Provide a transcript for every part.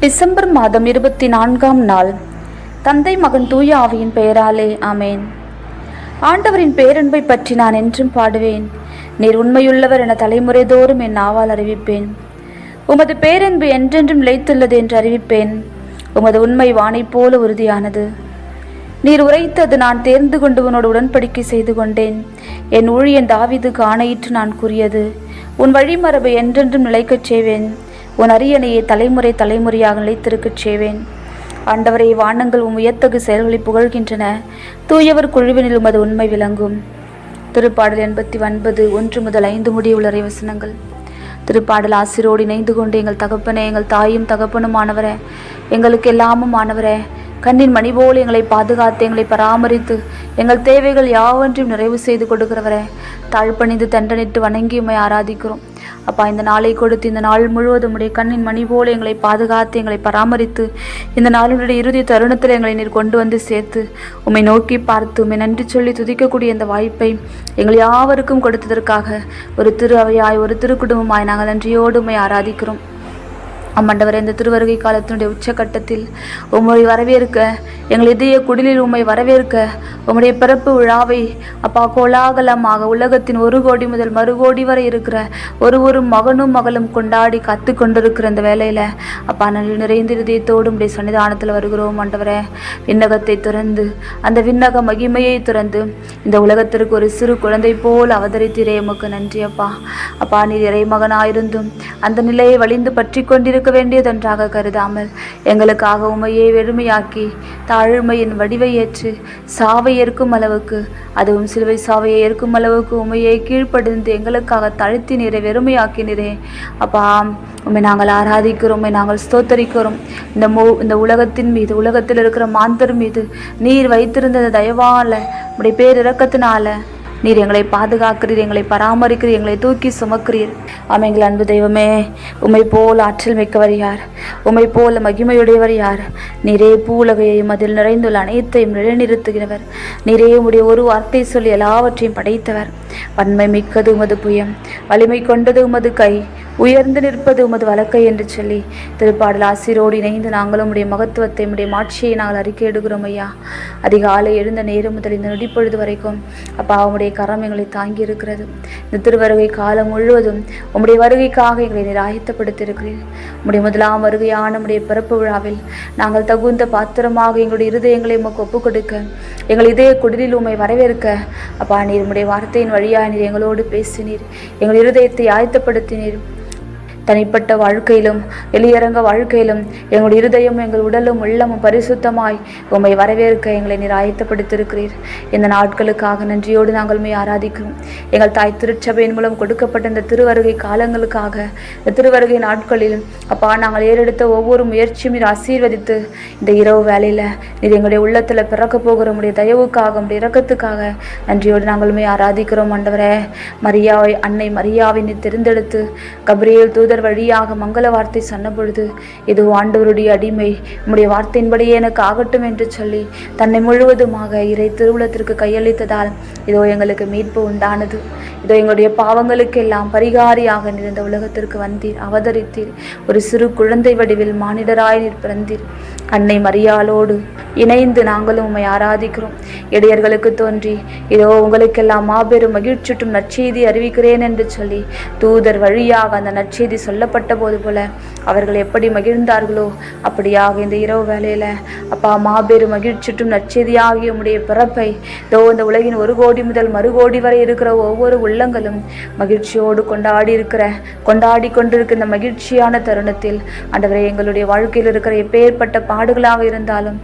December மாதம் இருபத்தி நான்காம் நாள். தந்தை மகன் தூய ஆவியின் பெயராலே ஆமேன். ஆண்டவரின் பேரன்பை பற்றி நான் என்றும் பாடுவேன். நீர் உண்மையுள்ளவர் என தலைமுறை தோறும் என் நாவால் அறிவிப்பேன். உமது பேரன்பு என்றென்றும் நிலைத்துள்ளது என்று அறிவிப்பேன். உமது உண்மை வானைப் போல உறுதியானது. நீர் உரைத்தது நான் தேர்ந்து கொண்டு உன்னோடு உடன்படிக்கை செய்து கொண்டேன். என் ஊழியன் தாவிது ஆணையிட்டு நான் கூறியது உன் வழிமரபை என்றென்றும் நிலைக்கச் செய்வேன். உன் அரியணையை தலைமுறை தலைமுறையாக நிலைத்திருக்கச் செய்வேன். ஆண்டவரை வானங்கள் உம் உயர்த்தகு செயல்களை புகழ்கின்றன. தூயவர் குழுவினில் உமது உண்மை விளங்கும். திருப்பாடல் எண்பத்தி ஒன்பது ஒன்று முதல் ஐந்து முடிவுள்ள வசனங்கள். திருப்பாடல் ஆசிரோடு இணைந்து கொண்டு எங்கள் தகப்பனே எங்கள் தாயும் தகப்பனும் ஆனவரே எங்களுக்கு எல்லாமும் ஆனவரே கண்ணின் மணி போல் எங்களை பாதுகாத்து எங்களை பராமரித்து எங்கள் தேவைகள் யாவற்றையும் நிறைவு செய்து கொடுக்கிறவரே தாழ்பணிந்து தண்டனிட்டு வணங்கி உம்மை ஆராதிக்கிறோம். அப்பா இந்த நாளை கொடுத்து இந்த நாள் முழுவதும் உடைய கண்ணின் மணி போல எங்களை பாதுகாத்து எங்களை பராமரித்து இந்த நாளினுடைய இறுதி தருணத்தில் எங்களை நீர் கொண்டு வந்து சேர்த்து உம்மை நோக்கி பார்த்து உம்மை நன்றி சொல்லி துதிக்கக்கூடிய இந்த வாய்ப்பை எங்கள் யாவருக்கும் கொடுத்ததற்காக ஒரு திரு அவையாய் ஒரு திருக்குடும்பமாய் நாங்கள் நன்றியோடு உம்மை ஆராதிக்கிறோம். அம்மண்டவர் இந்த திருவருகை காலத்தினுடைய உச்சக்கட்டத்தில் உம்முடைய வரவேற்க எங்கள் இதய குடிலில் உம்மை வரவேற்க உம்முடைய பிறப்பு விழாவை அப்பா கோலாகலமாக உலகத்தின் ஒரு கோடி முதல் மறு கோடி வரை இருக்கிற ஒரு ஒரு மகனும் மகளும் கொண்டாடி கத்து கொண்டிருக்கிற இந்த வேலையில் அப்பா நல்ல நிறைந்த இதயத்தோடு உடைய சன்னிதானத்தில் வருகிறோம் ஆண்டவரே. விண்ணகத்தை துறந்து அந்த விண்ணக மகிமையை துறந்து இந்த உலகத்திற்கு ஒரு சிறு குழந்தை போல் அவதரித்தீரே உமக்கு நன்றி அப்பா. அப்பா நீர் இறை மகனாயிருந்தும் அந்த நிலையை வலிந்து பற்றி கொண்டிருக்க இருக்க வேண்டியதொன்றாக கருதாமல் எங்களுக்காக உமையை வெறுமையாக்கி தாழ்மையின் வடிவை ஏற்று சாவை ஏற்கும் அளவுக்கு அதுவும் சிலுவை சாவையை ஏற்கும் அளவுக்கு உமையை கீழ்ப்படுந்து எங்களுக்காக தழுத்தி நீரை வெறுமையாக்கினீரே. அப்பா உண்மை நாங்கள் ஆராதிக்கிறோம் உம்மை நாங்கள் ஸ்தோத்தரிக்கிறோம். இந்த மோ இந்த உலகத்தின் மீது உலகத்தில் இருக்கிற மாந்தர் மீது நீர் வைத்திருந்தது தயவால உடைய பேரிறக்கத்தினால. நீர் எங்களை பாதுகாக்கிறீர் எங்களை பராமரிக்கிறீர் எங்களை தூக்கி சுமக்கிறீர். அமைங்கள் அன்பு தெய்வமே உமை போல் ஆற்றல் மிக்கவர் யார்? உமை போல மகிமையுடையவர் யார்? நீரே பூலகையையும் அதில் நிறைந்துள்ள அனைத்தையும் நிலைநிறுத்துகிறவர். நீரே உடைய ஒரு வார்த்தை சொல்லி எல்லாவற்றையும் படைத்தவர். வன்மை மிக்கது உமது புயம் வலிமை கொண்டது உமது கை. உயர்ந்து நிற்பது உமது வழக்கை என்று சொல்லி. திருப்பாடல் ஆசிரோடு இணைந்து நாங்களும் உடைய மகத்துவத்தை உடைய மாட்சியை நாங்கள் அறிக்கையிடுகிறோம் ஐயா. அதிகாலை எழுந்த நேரம் முதல் இந்த நொடிப்பொழுது வரைக்கும் அப்பா உம்முடைய கரம் எங்களை தாங்கி இருக்கிறது இந்த திருவருகை காலம் முழுவதும் உம்முடைய வருகைக்காக எங்களை நிராயத்தப்படுத்தியிருக்கிறீர். உம்முடைய முதலாம் வருகையான உடைய பிறப்பு விழாவில் நாங்கள் தகுந்த பாத்திரமாக எங்களுடைய இருதயங்களை உமக்கு ஒப்புக் கொடுக்க எங்கள் இதய குடிலில் உம்மை வரவேற்க. அப்பா நீர் உம்முடைய வார்த்தையின் வழியாக நீர் எங்களோடு பேசினீர். எங்கள் இருதயத்தை ஆயத்தப்படுத்தினீர். தனிப்பட்ட வாழ்க்கையிலும் வெளியரங்க வாழ்க்கையிலும் எங்களுடைய இருதயம் எங்கள் உடலும் உள்ளமும் பரிசுத்தமாய் உம்மை வரவேற்க எங்களை நீர் ஆயத்தப்படுத்திருக்கிறீர் இந்த நாட்களுக்காக நன்றியோடு நாங்கள் உண்மை ஆராதிக்கிறோம். எங்கள் தாய் திருச்சபையின் மூலம் கொடுக்கப்பட்ட இந்த திருவருகை காலங்களுக்காக இந்த திருவருகை நாட்களில் அப்பா நாங்கள் ஏறெடுத்த ஒவ்வொரு முயற்சியும் நீர் ஆசீர்வதித்து இந்த இரவு வேலையில் நீர் எங்களுடைய உள்ளத்தில் பிறக்க போகிற உடைய தயவுக்காக உடைய இரக்கத்துக்காக நன்றியோடு நாங்கள் உண்மை ஆராதிக்கிறோம் ஆண்டவரே. மரியாவை அன்னை மரியாவை நீர் தெரிந்தெடுத்து கப்ரியேல் தூதர் வழியாக மங்கள வார்த்தை சொன்னபொழுது இது ஆண்டவருடைய அடிமை உம்முடைய வார்த்தையின்படியே எனக்கு ஆகட்டும் என்று சொல்லி தன்னை முழுவதுமாக இறை திருவுளத்திற்கு கையளித்ததால் இதோ எங்களுக்கு மீட்பு உண்டானது. இதோ எங்களுடைய பாவங்களுக்கெல்லாம் பரிகாரியாக நிறைந்த உலகத்திற்கு வந்தீர் அவதரித்தீர். ஒரு சிறு குழந்தை வடிவில் மானிடராய் நீர் பிறந்தீர். அன்னை மரியாளோடு இணைந்து நாங்களும் உம்மை ஆராதிக்கிறோம். இடையர்களுக்கு தோன்றி இதோ உங்களுக்கெல்லாம் மாபெரும் மகிழ்ச்சிட்டும் நற்செய்தி அறிவிக்கிறேன் என்று சொல்லி தூதர் வழியாக அந்த நற்செய்தி சொல்லப்பட்ட போது போல அவர்கள் எப்படி மகிழ்ந்தார்களோ அப்படியாக இந்த இரவு வேலையில் அப்பா மாபெரும் மகிழ்ச்சிட்டும் நச்செதியாகிய உடைய பிறப்பை தோ இந்த உலகின் ஒரு கோடி முதல் மறு கோடி வரை இருக்கிற ஒவ்வொரு உள்ளங்களும் மகிழ்ச்சியோடு கொண்டாடி இருக்கிற கொண்டாடி கொண்டிருக்கிற இந்த மகிழ்ச்சியான தருணத்தில் அந்தவரை எங்களுடைய வாழ்க்கையில் இருக்கிற எப்பேற்பட்ட பாடுகளாக இருந்தாலும்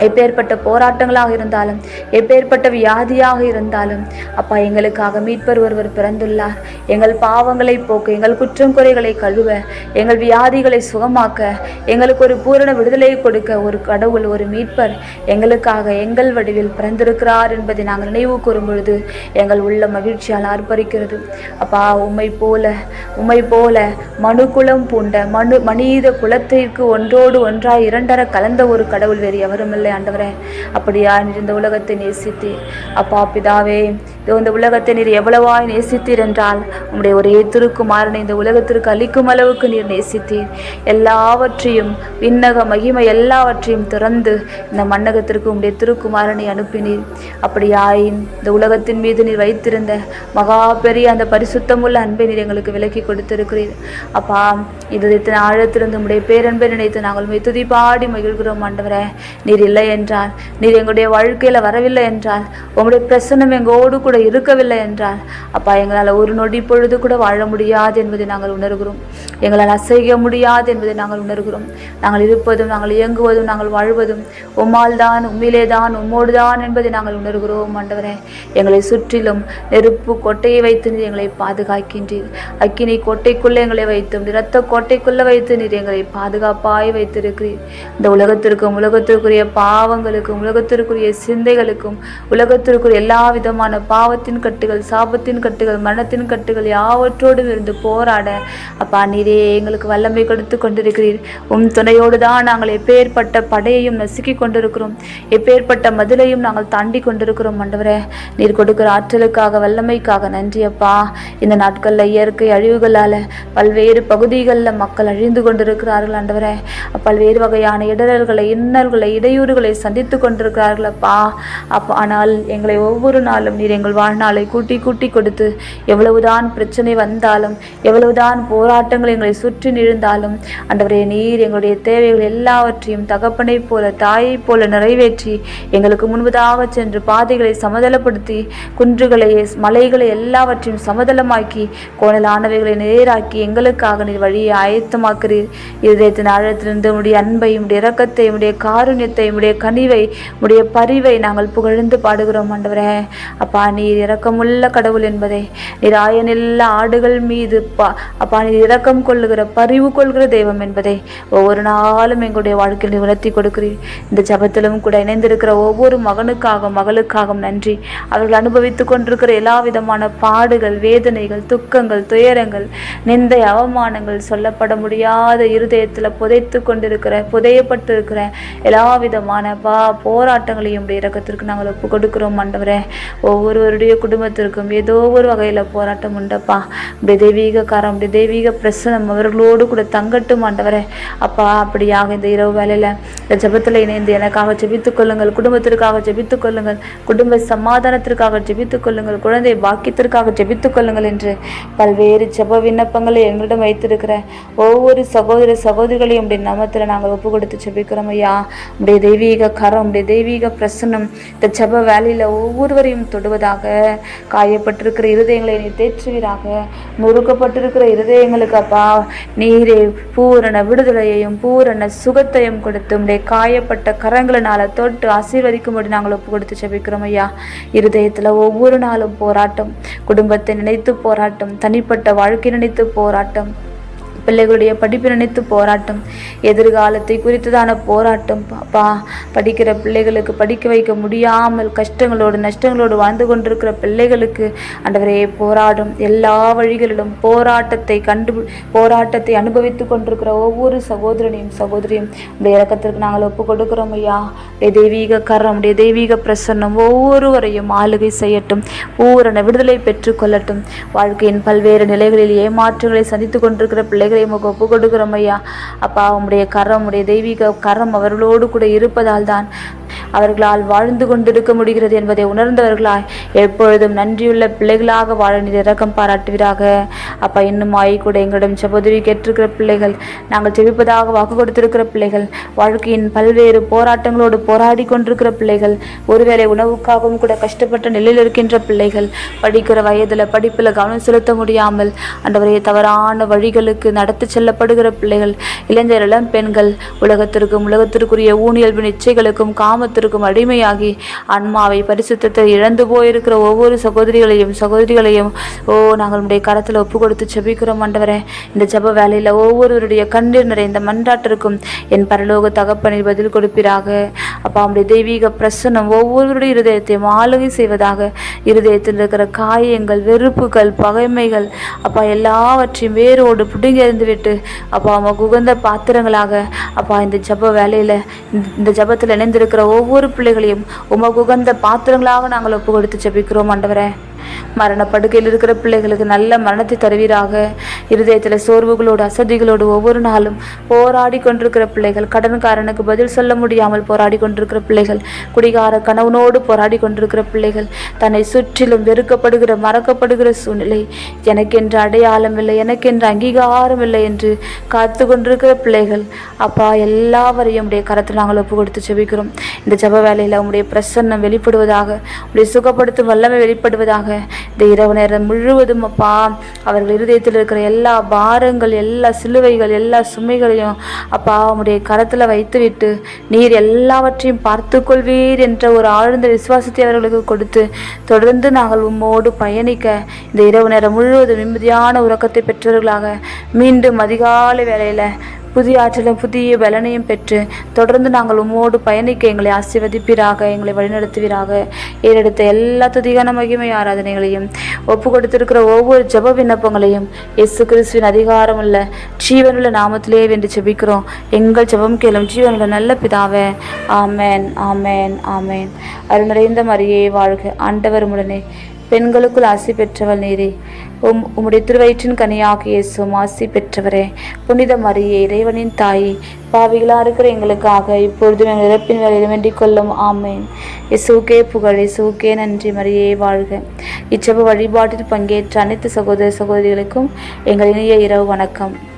எப்பேற்பட்ட போராட்டங்களாக இருந்தாலும் எப்பேற்பட்ட வியாதியாக இருந்தாலும் அப்பா எங்களுக்காக மீட்பர் ஒருவர் பிறந்துள்ளார். எங்கள் பாவங்களை போக்க எங்கள் குற்றம் குறைகளை கழுவ எங்கள் வியாதிகளை சுகமாக்க எங்களுக்கு ஒரு பூரண விடுதலை கொடுக்க ஒரு கடவுள் ஒரு மீட்பர் எங்களுக்காக எங்கள் வடிவில் பிறந்திருக்கிறார் என்பதை நாங்கள் நினைவு கூறும் பொழுது எங்கள் உள்ள மகிழ்ச்சியால் ஆர்ப்பரிக்கிறது அப்பா உம்மை போல உம்மை போல மனு குலம் பூண்ட மனு மனித குலத்திற்கு ஒன்றோடு ஒன்றாய் இரண்டர கலந்த ஒரு கடவுள் வேறு எவரும் இல்லை ஆண்டவரே. அப்படியா இந்த உலகத்தை நேசித்து அப்பா பிதாவே இந்த உலகத்தை நீர் எவ்வளவாய் நேசித்தீர் என்றால் உம்முடைய ஒரே திருக்குமாரனை இந்த உலகத்திற்கு அளிக்கும் அளவுக்கு நீர் நேசித்தீர். எல்லாவற்றையும் விண்ணக மகிமை எல்லாவற்றையும் திறந்து இந்த மன்னகத்திற்கு உம்முடைய திருக்குமாரனை அனுப்பினீர். அப்படியாயின் இந்த உலகத்தின் மீது நீர் வைத்திருந்த மகா பெரிய அந்த பரிசுத்தமுள்ள அன்பை நீர் எங்களுக்கு விலக்கி கொடுத்திருக்கிறீர். அப்பா இதயத்தின் ஆழத்திலிருந்து உம்முடைய பேரன்பை நினைத்து நாங்கள் உம்மை துதி பாடி மகிழ்கிறோம் ஆண்டவரே. நீர் இல்லை என்றால் நீர் எங்களுடைய வாழ்க்கையில் வரவில்லை என்றால் உங்களுடைய பிரசன்னம் எங்களோடு கூட இருக்கவில்லை என்றால் அப்பா எங்களால் ஒரு நொடி பொழுது கூட வாழ முடியாது என்பதை நாங்கள் உணர்கிறோம். எங்களால் அசைக்க முடியாது என்பதை நாங்கள் உணர்கிறோம். நாங்கள் இருப்பதும் நாங்கள் இயங்குவதும் நாங்கள் வாழ்வதும் உம்மால் தான் உம்மிலே தான் உம்மோடு தான் என்பதை நாங்கள் உணர்கிறோம். ஆண்டவரே எங்களை சுற்றிலும் நெருப்பு கொட்டையை வைத்து நீர் எங்களை பாதுகாக்கின்றீர். அக்கினி கோட்டைக்குள்ளே எங்களை வைத்தும் இரத்த கோட்டைக்குள்ளே வைத்து நீர் எங்களை பாதுகாப்பாய் வைத்திருக்கிறீர். இந்த உலகத்திற்கும் உலகத்திற்குரிய பாவங்களுக்கும் உலகத்திற்குரிய சிந்தைகளுக்கும் உலகத்திற்குரிய எல்லா விதமான பாவத்தின் கட்டுகள் சாபத்தின் கட்டுகள் மரணத்தின் கட்டுகள் யாவற்றோடும் இருந்து போராட. அப்பா நீரே எங்களுக்கு வல்லமை கொடுத்து கொண்டிருக்கிறீர். உம் துணையோடு தான் நாங்கள் எப்பேற்பட்ட படையையும் நசுக்கி கொண்டிருக்கிறோம். எப்பேற்பட்ட மதிலையும் நாங்கள் தாண்டி கொண்டிருக்கிறோம் ஆண்டவரே. நீர் கொடுக்கிற ஆற்றலுக்காக வல்லமைக்காக நன்றி அப்பா. இந்த நாட்களில் இயற்கை அழிவுகளால் பல்வேறு பகுதிகளில் மக்கள் அழிந்து கொண்டிருக்கிறார்கள் ஆண்டவரே. பல்வேறு வகையான இடரல்களை இன்னல்களை இடையூறுகளை சந்தித்து கொண்டிருக்கிறார்கள் அப்பா. அப்பா ஆனால் எங்களை ஒவ்வொரு நாளும் நீர் எங்கள் வாழ்நாளை கூட்டி கூட்டி கொடுத்து எவ்வளவுதான் பிரச்சனை வந்தாலும் எவ்வளவுதான் போராட்டங்கள் எங்களை சுற்றி நிழந்தாலும் ஆண்டவரே நீர் எங்களுடைய தேவைகள் எல்லாவற்றையும் தகப்பனை போல தாயை போல நிறைவேற்றி எங்களுக்கு முன்பதாக சென்று பாதைகளை சமதளப்படுத்தி குன்றுகளை மலைகளை எல்லாவற்றையும் சமதளமாக்கி கோணலானவைகளை நேராக்கி எங்களுக்காக நீர் வழியை ஆயத்தமாக்குறீர். இதயத்தின் ஆழத்திலிருந்து உடைய அன்பை உடைய இரக்கத்தை உடைய காருண்யத்தை உடைய கனிவை உடைய பரிவை நாங்கள் புகழ்ந்து பாடுகிறோம் ஆண்டவரே. அப்பா நீர் இரக்கமுள்ள கடவுள் என்பதை. நீர் ஆயனில்ல ஆடுகள் மீது பா அப்பா நீர் இரக்கம் கொள்ளுகிற பரிவு கொள்கிற தெய்வம் என்பதை. ஒவ்வொரு நாளும் எங்களுடைய வாழ்க்கையில் நீ உணர்த்தி கொடுக்கிறீர். இந்த ஜபத்திலும் கூட இணைந்திருக்கிற ஒவ்வொரு மகனுக்காக மகளுக்காகவும் நன்றி. அவர்கள் அனுபவித்துக் கொண்டிருக்கிற எல்லா விதமான பாடுகள் வேதனைகள் துக்கங்கள் துயரங்கள் நிந்தை அவமானங்கள் சொல்லப்பட முடியாத இருதயத்தில் புதைத்து கொண்டிருக்கிற புதையப்பட்டு இருக்கிற எல்லா விதமான பா போராட்டங்களையும் உடைய இரக்கத்திற்கு நாங்கள் ஒப்பு கொடுக்கிறோம் ஆண்டவரே. ஒவ்வொருடைய குடும்பத்திற்கும் ஏதோ ஒரு வகையில் போராட்டம் உண்டப்பா. உடைய தெய்வீக காரம் அப்படி தெய்வீக பிரசனம் அவர்களோடு கூட தங்கட்டும் ஆண்டவரே. அப்பா அப்படியாக இந்த இரவு வேலையில் இந்த ஜபத்தில் இணைந்து எனக்காக ஜெபித்துக் கொள்ளுங்கள் குடும்பத்திற்காக ஜெபித்துக் கொள்ளுங்கள் குடும்ப சமாதானத்திற்காக ஜெபித்துக் கொள்ளுங்கள் குழந்தை பாக்கியத்திற்காக ஜெபித்துக் கொள்ளுங்கள் என்று பல்வேறு ஜப விண்ணப்பங்களை எங்களிடம் வைத்திருக்கிற ஒவ்வொரு சகோதர சகோதரிகளையும் அப்படி நாமத்தில் நாங்கள் ஒப்பு கொடுத்து ஜெபிக்கிறோம் ஐயா. அப்படியே தெய்வீக கரம் அப்படியே தெய்வீக பிரசன்னம் இந்த ஜப வேலையில் ஒவ்வொருவரையும் தொடுவதாக காயப்பட்டிருக்கிற இருதயங்களை நீ தேற்றுவீராக. முறுக்கப்பட்டிருக்கிற இருதயங்களுக்கு அப்பா நீரே பூரண விடுதலையையும் பூரண சுகத்தையும் கொடுத்து உடைய காயப்பட்ட கரங்களினால தொட்டு ஆசீர்வதிக்கும்படி நாங்கள் ஒப்பு கொடுத்து செபிக்கிறோம் ஐயா. இருதயத்தில் ஒவ்வொரு நாளும் போராட்டம் குடும்பத்தை நினைத்து போராட்டம் தனிப்பட்ட வாழ்க்கை நினைத்து போராட்டம். பிள்ளைகளுடைய படிப்பு நினைத்து போராட்டம் எதிர்காலத்தை குறித்ததான போராட்டம். அப்பா படிக்கிற பிள்ளைகளுக்கு படிக்க வைக்க முடியாமல் கஷ்டங்களோடு நஷ்டங்களோடு வாழ்ந்து கொண்டிருக்கிற பிள்ளைகளுக்கு ஆண்டவரே போராடும். எல்லா வழிகளிலும் போராட்டத்தை கண்டு போராட்டத்தை அனுபவித்து கொண்டிருக்கிற ஒவ்வொரு சகோதரனையும் சகோதரியும் உடைய இறக்கத்திற்கு நாங்கள் ஒப்பு கொடுக்கிறோம் ஐயா. உடைய தெய்வீக கரம் உடைய தெய்வீக பிரசன்னம் ஒவ்வொருவரையும் ஆளுகை செய்யட்டும் பூரண விடுதலை பெற்றுக்கொள்ளட்டும் வாழ்க்கையின் பல்வேறு நிலைகளில் ஏமாற்றங்களை சந்தித்து கொண்டிருக்கிற பிள்ளைகள் உமக்கு ஒப்பு கொடுக்கிறோம் ஐயா. அப்பா உம்முடைய கரம் உடைய தெய்வீக கரம் அவர்களோடு கூட இருப்பதால் தான் அவர்களால் வாழ்ந்து கொண்டிருக்க முடிகிறது என்பதை உணர்ந்தவர்களாய் எப்பொழுதும் நன்றியுள்ள பிள்ளைகளாக வாழ நீர் இரக்கம் பாராட்டுவீராக. அப்பா இன்னும் ஆய் கூட எங்களிடம் செபதுவி கேட்டிருக்கிற பிள்ளைகள் நாங்கள் செபிப்பதாக வாக்கு கொடுத்திருக்கிற பிள்ளைகள் வாழ்க்கையின் பல்வேறு போராட்டங்களோடு போராடி கொண்டிருக்கிற பிள்ளைகள் ஒருவேளை உணவுக்காகவும் கூட கஷ்டப்பட்ட நிலையில் இருக்கின்ற பிள்ளைகள் படிக்கிற வயதில் படிப்பில் கவனம் செலுத்த முடியாமல் அண்டவரே தவறான வழிகளுக்கு நடத்தி செல்லப்படுகிற பிள்ளைகள் இளைஞர் இளம் பெண்கள் உலகத்திற்கும் உலகத்திற்குரிய ஊனியல்பு நிச்சயங்களுக்கும் காமத்திற்கும் அடிமையாகி ஆன்மாவை பரிசுத்தத்தை இழந்து போயிருக்கிற ஒவ்வொரு சகோதரிகளையும் சகோதரிகளையும் ஓ நாங்கள் உடைய கரத்தில் ஒப்பு கொடுத்து செபிக்கிறோம் ஆண்டவரே. இந்த ஜப வேலையில் ஒவ்வொருவருடைய கண்ணீர் நிறைந்த மன்றாட்டிற்கும் என் பரலோக தகப்பனில் பதில் கொடுப்பீராக. அப்பா அவனுடைய தெய்வீக பிரசன்னம் ஒவ்வொருவருடைய இருதயத்தையும் ஆளுகை செய்வதாக. இருதயத்தில் இருக்கிற காயங்கள் வெறுப்புகள் பகைமைகள் அப்பா எல்லாவற்றையும் வேரோடு பிடுங்கி எறிந்துவிட்டு அப்பா அவங்க உகந்த பாத்திரங்களாக அப்பா இந்த ஜப வேலையில் இந்த ஜபத்தில் இணைந்திருக்கிற ஒவ்வொரு பிள்ளைகளையும் உமக்கு உகந்த பாத்திரங்களாக நாங்கள் ஒப்பு கொடுத்து ஜெபிக்கிறோம் ஆண்டவரே. மரண படுக்கையில் இருக்கிற பிள்ளைகளுக்கு நல்ல மரணத்தை தருவீராக. இருதயத்தில் சோர்வுகளோடு அசதிகளோடு ஒவ்வொரு நாளும் போராடி கொண்டிருக்கிற பிள்ளைகள் கடன்காரனுக்கு பதில் சொல்ல முடியாமல் போராடி கொண்டிருக்கிற பிள்ளைகள் குடிகார கணவனோடு போராடி கொண்டிருக்கிற பிள்ளைகள் தன்னை சுற்றிலும் வெறுக்கப்படுகிற மறக்கப்படுகிற சூழ்நிலை எனக்கென்று அடையாளம் இல்லை எனக்கென்று அங்கீகாரம் இல்லை என்று காத்து கொண்டிருக்கிற பிள்ளைகள் அப்பா எல்லாவரையும் உடைய கரத்தில் நாங்கள் ஒப்பு கொடுத்து செபிக்கிறோம். இந்த ஜப வேலையில் உங்களுடைய பிரசன்னம் வெளிப்படுவதாக உடைய சுகப்படுத்தும் வல்லமை வெளிப்படுவதாக இந்த இரவு நேரம் முழுவதும் அப்பா அவர்கள் இருதயத்தில் இருக்கிற எல்லா பாரங்கள் எல்லா சிலுவைகள் எல்லா சுமைகளையும் அப்பா உம்முடைய கரத்தில் வைத்துவிட்டு நீர் எல்லாவற்றையும் பார்த்து கொள்வீர் என்ற ஒரு ஆழ்ந்த விசுவாசத்தை அவர்களுக்கு கொடுத்து தொடர்ந்து நாங்கள் உம்மோடு பயணிக்க இந்த இரவு நேரம் முழுவதும் நிம்மதியான உறக்கத்தை பெற்றவர்களாக மீண்டும் அதிகாலை வேளையில் புதிய ஆற்றலும் புதிய பலனையும் பெற்று தொடர்ந்து நாங்கள் உம்மோடு பயணிக்க எங்களை ஆசீர்வதிப்பீராக எங்களை வழிநடத்துவீராக. ஏறெடுத்த எல்லா துதிகான மகிமை ஆராதனைகளையும் ஒப்பு கொடுத்திருக்கிற ஒவ்வொரு ஜெப விண்ணப்பங்களையும் இயேசு கிறிஸ்துவின் அதிகாரம் உள்ள ஜீவனுள்ள நாமத்திலே வென்று ஜெபிக்கிறோம். எங்கள் ஜெபம் கேளும் ஜீவனுள்ள நல்ல பிதாவே ஆமேன் ஆமேன் ஆமேன். அருள் நிறைந்த மரியே வாழ்க. ஆண்டவர் உடனே பெண்களுக்குள் ஆசி பெற்றவள் நீரே. உம் உம்முடைய திருவயிற்றின் கனியாக இயேசும் ஆசி பெற்றவரே. புனித மரியே இறைவனின் தாயே பாவிகளாக இருக்கிற எங்களுக்காக இப்பொழுதும் எங்கள் இறப்பின் வேலையில் வேண்டிக் கொள்ளும். ஆமேன். இசுகே புகழ் இசுகே நன்றி மரியே வாழ்க. இச்செப வழிபாட்டில் பங்கேற்ற அனைத்து சகோதர சகோதரிகளுக்கும் எங்கள் இனிய இரவு வணக்கம்.